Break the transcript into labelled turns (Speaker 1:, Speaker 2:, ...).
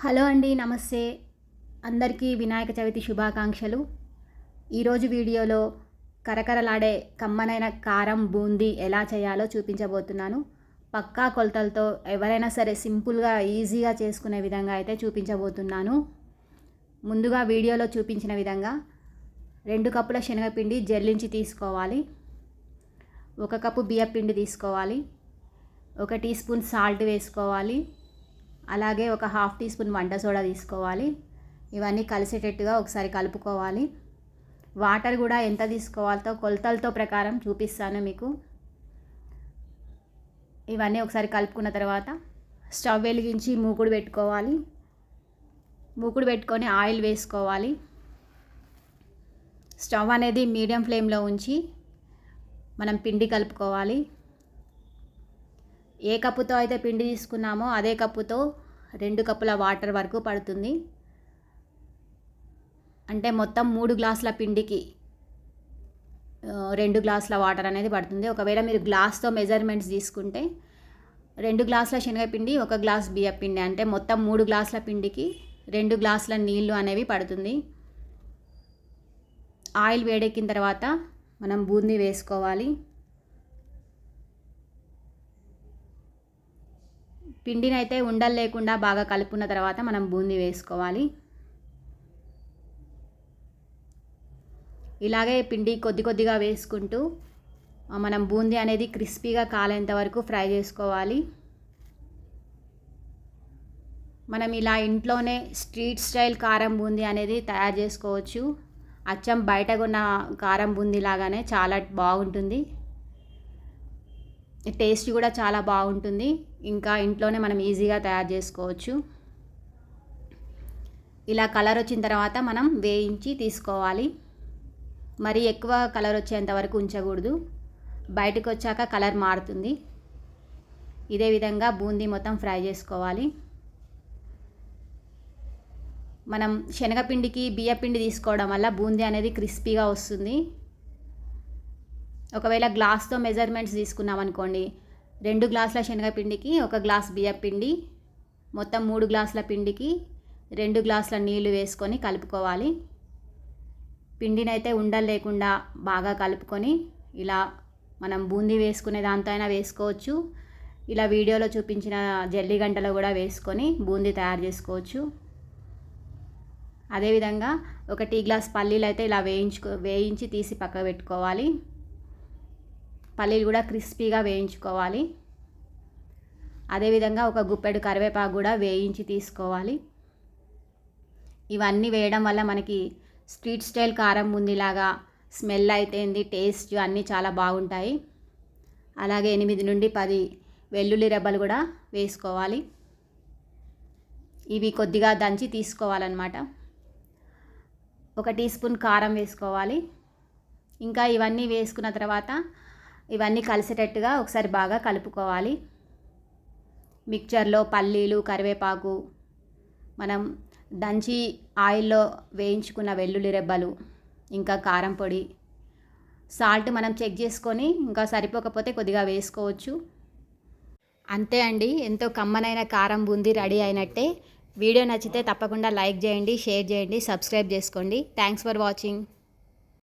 Speaker 1: Hello అండి నమస్తే. అందరికీ వినాయక చవితి శుభాకాంక్షలు. ఈరోజు వీడియోలో కరకరలాడే కమ్మనైన కారం బూందీ ఎలా చేయాలో చూపించబోతున్నాను. పక్కా కొలతలతో ఎవరైనా సరే సింపుల్గా ఈజీగా చేసుకునే విధంగా అయితే చూపించబోతున్నాను. ముందుగా వీడియోలో చూపించిన విధంగా రెండు కప్పుల శనగపిండి జల్లించి తీసుకోవాలి. ఒక కప్పు బియ్యపిండి తీసుకోవాలి. ఒక టీ స్పూన్ సాల్ట్ వేసుకోవాలి. అలాగే ఒక హాఫ్ టీ స్పూన్ వంట సోడా తీసుకోవాలి. ఇవన్నీ కలిసేటట్టుగా ఒకసారి కలుపుకోవాలి. వాటర్ కూడా ఎంత తీసుకోవాలో కొలతలతో ప్రకారం చూపిస్తాను మీకు. ఇవన్నీ ఒకసారి కలుపుకున్న తర్వాత స్టవ్ వెలిగించి మూకుడు పెట్టుకోవాలి. మూకుడు పెట్టుకొని ఆయిల్ వేసుకోవాలి. స్టవ్ అనేది మీడియం ఫ్లేమ్లో ఉంచి మనం పిండి కలుపుకోవాలి. ఏ కప్పుతో అయితే పిండి తీసుకున్నామో అదే కప్పుతో రెండు కప్పుల వాటర్ వరకు పడుతుంది. అంటే మొత్తం మూడు గ్లాసుల పిండికి రెండు గ్లాసుల వాటర్ అనేది పడుతుంది. ఒకవేళ మీరు గ్లాస్తో మెజర్మెంట్స్ తీసుకుంటే రెండు గ్లాసుల శనగపిండి ఒక గ్లాస్ బియ్య పిండి అంటే మొత్తం మూడు గ్లాసుల పిండికి రెండు గ్లాసుల నీళ్ళు అనేవి పడుతుంది. ఆయిల్ వేడెక్కిన తర్వాత మనం బూందీ వేసుకోవాలి. పిండిని అయితే ఉండలు లేకుండా బాగా కలుపుకున్న తర్వాత మనం బూందీ వేసుకోవాలి. ఇలాగే పిండి కొద్ది కొద్దిగా వేసుకుంటూ మనం బూందీ అనేది క్రిస్పీగా కాలేంత వరకు ఫ్రై చేసుకోవాలి. మనం ఇలా ఇంట్లోనే స్ట్రీట్ స్టైల్ కారం బూందీ అనేది తయారు చేసుకోవచ్చు. అచ్చం బయట కొన్న కారం బూందీ లాగానే చాలా బాగుంటుంది. టేస్ట్ కూడా చాలా బాగుంటుంది. ఇంకా ఇంట్లోనే మనం ఈజీగా తయారు చేసుకోవచ్చు. ఇలా కలర్ వచ్చిన తర్వాత మనం వేయించి తీసుకోవాలి. మరి ఎక్కువ కలర్ వచ్చేంత వరకు ఉంచకూడదు. బయటకు వచ్చాక కలర్ మారుతుంది. ఇదే విధంగా బూందీ మొత్తం ఫ్రై చేసుకోవాలి. మనం శనగపిండికి బియ్యపిండి తీసుకోవడం వల్ల బూందీ అనేది క్రిస్పీగా వస్తుంది. ఒకవేళ గ్లాస్తో మెజర్మెంట్స్ తీసుకున్నాం అనుకోండి రెండు గ్లాసుల శనగపిండికి ఒక గ్లాస్ బియ్యపిండి మొత్తం మూడు గ్లాసుల పిండికి రెండు గ్లాసుల నీళ్ళు వేసుకొని కలుపుకోవాలి. పిండిని అయితే ఉండలు లేకుండా బాగా కలుపుకొని ఇలా మనం బూందీ వేసుకునే దాంతో అయినా వేసుకోవచ్చు. ఇలా వీడియోలో చూపించిన జల్లి గంటలో కూడా వేసుకొని బూందీ తయారు చేసుకోవచ్చు. అదేవిధంగా ఒక టీ గ్లాస్ పల్లీలు అయితే ఇలా వేయించుకో వేయించి తీసి పక్క పెట్టుకోవాలి. పల్లీలు కూడా క్రిస్పీగా వేయించుకోవాలి. అదేవిధంగా ఒక గుప్పెడు కరివేపాకు కూడా వేయించి తీసుకోవాలి. ఇవన్నీ వేయడం వల్ల మనకి స్ట్రీట్ స్టైల్ కారం ఉందిలాగా స్మెల్ అయితేంది టేస్ట్ అన్నీ చాలా బాగుంటాయి. అలాగే ఎనిమిది నుండి పది వెల్లుల్లి రెబ్బలు కూడా వేసుకోవాలి. ఇవి కొద్దిగా దంచి తీసుకోవాలన్నమాట. ఒక టీ స్పూన్ కారం వేసుకోవాలి. ఇంకా ఇవన్నీ వేసుకున్న తర్వాత ఇవన్నీ కలిసేటట్టుగా ఒకసారి బాగా కలుపుకోవాలి. మిక్చర్లో పల్లీలు కరివేపాకు మనం దంచి ఆయిల్లో వేయించుకున్న వెల్లుల్లి రెబ్బలు ఇంకా కారం పొడి సాల్ట్ మనం చెక్ చేసుకొని ఇంకా సరిపోకపోతే కొద్దిగా వేసుకోవచ్చు. అంతే అండి. ఎంతో కమ్మనైన కారం బూందీ రెడీ అయినట్టే. వీడియో నచ్చితే తప్పకుండా లైక్ చేయండి షేర్ చేయండి సబ్స్క్రైబ్ చేసుకోండి. Thanks for watching.